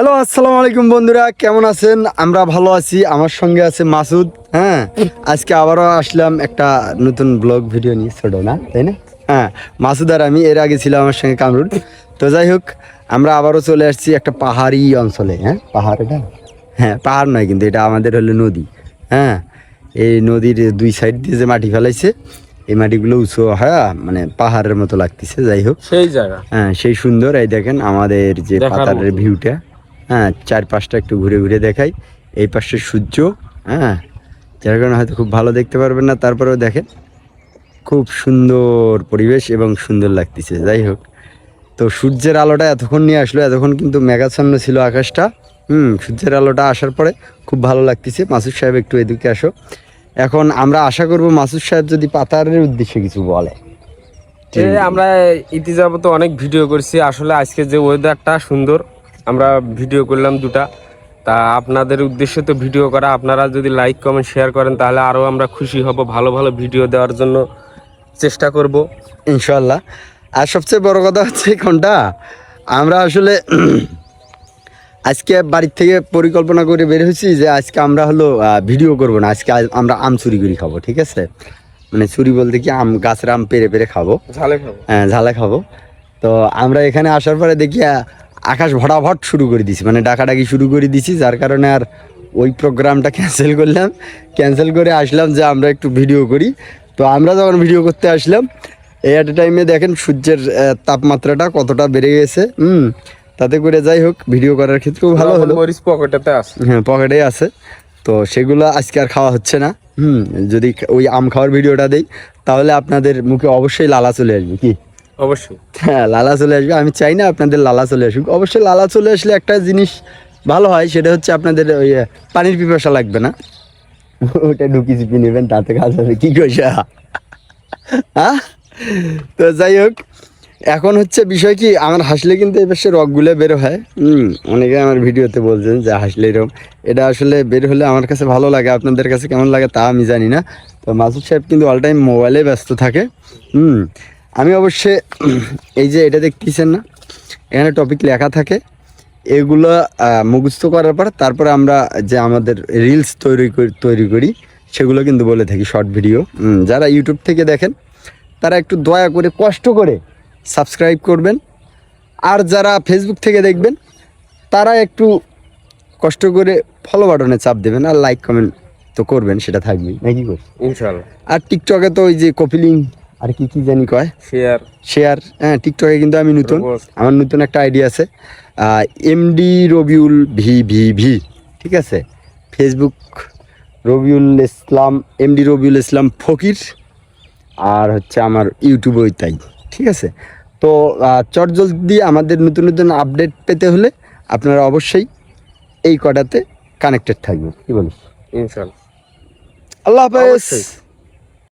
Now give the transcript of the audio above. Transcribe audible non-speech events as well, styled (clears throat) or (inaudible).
Hello আসসালামু আলাইকুম বন্ধুরা কেমন আছেন? আমরা ভালো আছি আমার সঙ্গে আছে মাসুদ হ্যাঁ? আজকে আবারও আসলাম একটা নতুন ব্লগ ভিডিও নিয়ে ছোট না তাই না? হ্যাঁ মাসুদ আর আমি এর আগে ছিল আমার সঙ্গে কামরুল। তো যাই হোক আমরা আবারও চলে আসছি একটা পাহাড়ি অঞ্চলে হ্যাঁ? পাহাড় এটা? হ্যাঁ পাহাড় নয় কিন্তু এটা আমাদের হলো নদী হ্যাঁ? এই নদীর দুই সাইড দিয়ে যে মাটি ফেলাইছে এই মাটিগুলো উঁচু হ্যাঁ মানে পাহাড়ের মতো লাগতেছে যাই হোক। সেই জায়গা। হ্যাঁ সেই সুন্দর এই দেখেন আমাদের যে পাতারের ভিউটা হ্যাঁ চারপাশটা একটু ঘুরে ঘুরে দেখাই। এই পাশে সূর্য হ্যাঁ যার কারণে হয়তো খুব ভালো দেখতে পারবেন না। তারপরেও দেখেন, খুব সুন্দর পরিবেশ এবং সুন্দর লাগতেছে। যাই হোক, তো সূর্যের আলোটা এতক্ষণ নিয়ে আসলো। এতক্ষণ কিন্তু মেঘাচ্ছন্ন ছিল আকাশটা। হুম, সূর্যের আলোটা আসার পরে খুব ভালো লাগতেছে। মাসুদ সাহেব একটু এদিকে আসো। এখন আমরা আশা করব মাসুদ সাহেব যদি পাতারের উদ্দেশ্যে কিছু বলে। আমরা ইতিযাবত অনেক ভিডিও করছি। আসলে আজকে যে ওয়েদারটা সুন্দর আমরা ভিডিও করলাম দুটা। তা আপনাদের উদ্দেশ্যে তো ভিডিও করা। আপনারা যদি লাইক কমেন্ট শেয়ার করেন তাহলে আরও আমরা খুশি হব। ভালো ভালো ভিডিও দেওয়ার জন্য চেষ্টা করব। ইনশাল্লাহ আর সবচেয়ে বড় কথা হচ্ছে কোনটা? আমরা আসলে (clears throat) আজকে বাড়ির থেকে পরিকল্পনা করে বের হয়েছি যে আজকে আমরা হলো ভিডিও করব না। আজকে আমরা আম চুরি করে খাব ঠিক আছে? মানে চুরি বলতে কি আম গাছের আম পেরে পেরে খাব। ঝালে খাব। হ্যাঁ ঝালে খাব। তো আমরা এখানে আসার পরে দেখি আকাশ ভটাভট শুরু করে দিছি মানে ডাকাডাকি শুরু করে দিছি যার কারণে আর ওই প্রোগ্রামটা ক্যান্সেল করলাম। ক্যান্সেল করে আসলাম যে আমরা একটু ভিডিও করি। তো আমরা যখন ভিডিও করতে আসলাম এই একটা টাইমে দেখেন সূর্যের তাপমাত্রাটা কতটা বেড়ে গেছে। হুম তাতে করে যাই হোক ভিডিও করার ক্ষেত্রেও ভালো হলো। পকেটেতে আছে। হ্যাঁ পকেটে আছে। তো সেগুলো আজকে আর খাওয়া হচ্ছে না। হুম যদি ওই আম খাওয়ার ভিডিওটা দেই তাহলে আপনাদের মুখে অবশ্যই লালা চলে আসবে কি? অবশ্যই। হ্যাঁ লালা চলে আসবে। আমি চাই না আপনাদের লালা চলে আসুক। অবশ্যই লালা চলে আসলে একটা জিনিস ভালো হয়, সেটা হচ্ছে আপনাদের ওই পানির পিপাসা লাগবে না। ওটা ঢুকি চিপি নেবেন, তাতে কাজ হবে। কি কইসা? হ্যাঁ তো যাই হোক, এখন হচ্ছে বিষয় কি, আমার হাসলে কিন্তু এই পাশে রকগুলো বের হয়। হুম, অনেকে আমার ভিডিওতে বলছেন যে হাসলে এরকম এটা আসলে বের হলে আমার কাছে ভালো লাগে, আপনাদের কাছে কেমন লাগে তা আমি জানি না। তো মাসুদ সাহেব কিন্তু অল টাইম মোবাইলে ব্যস্ত থাকে। হুম আমি অবশ্যই এই যে এটা দেখতেছেন না এখানে টপিক লেখা থাকে। এগুলো মুখস্থ করার পর তারপরে আমরা যে আমাদের রিলস তৈরি তৈরি করি সেগুলো কিন্তু বলে থাকি শর্ট ভিডিও যারা ইউটিউব থেকে দেখেন তারা একটু দয়া করে কষ্ট করে সাবস্ক্রাইব করবেন। আর যারা ফেসবুক থেকে দেখবেন তারা একটু কষ্ট করে ফলো বাটনে চাপ দেবেন আর লাইক কমেন্ট তো করবেন সেটা থাকবেই। নাকি ইনশাল্লাহ আর টিকটকে তো ওই যে কপিলিং আর কি কি জানি কয়? শেয়ার শেয়ার হ্যাঁ টিকটকে কিন্তু আমি নতুন। আমার নতুন একটা আইডিয়া আছে। MD Rabiul V V V ঠিক আছে? ফেসবুক রবিউল ইসলাম এমডি রবিউল ইসলাম ফকির আর হচ্ছে আমার ইউটিউব ওই তাই ঠিক আছে? তো চটজলদি আমাদের নতুন নতুন আপডেট পেতে হলে আপনারা অবশ্যই এই কটাতে কানেক্টেড থাকবেন। কি বলিস? ইনশাল্লাহ। আল্লাহ হাফেজ।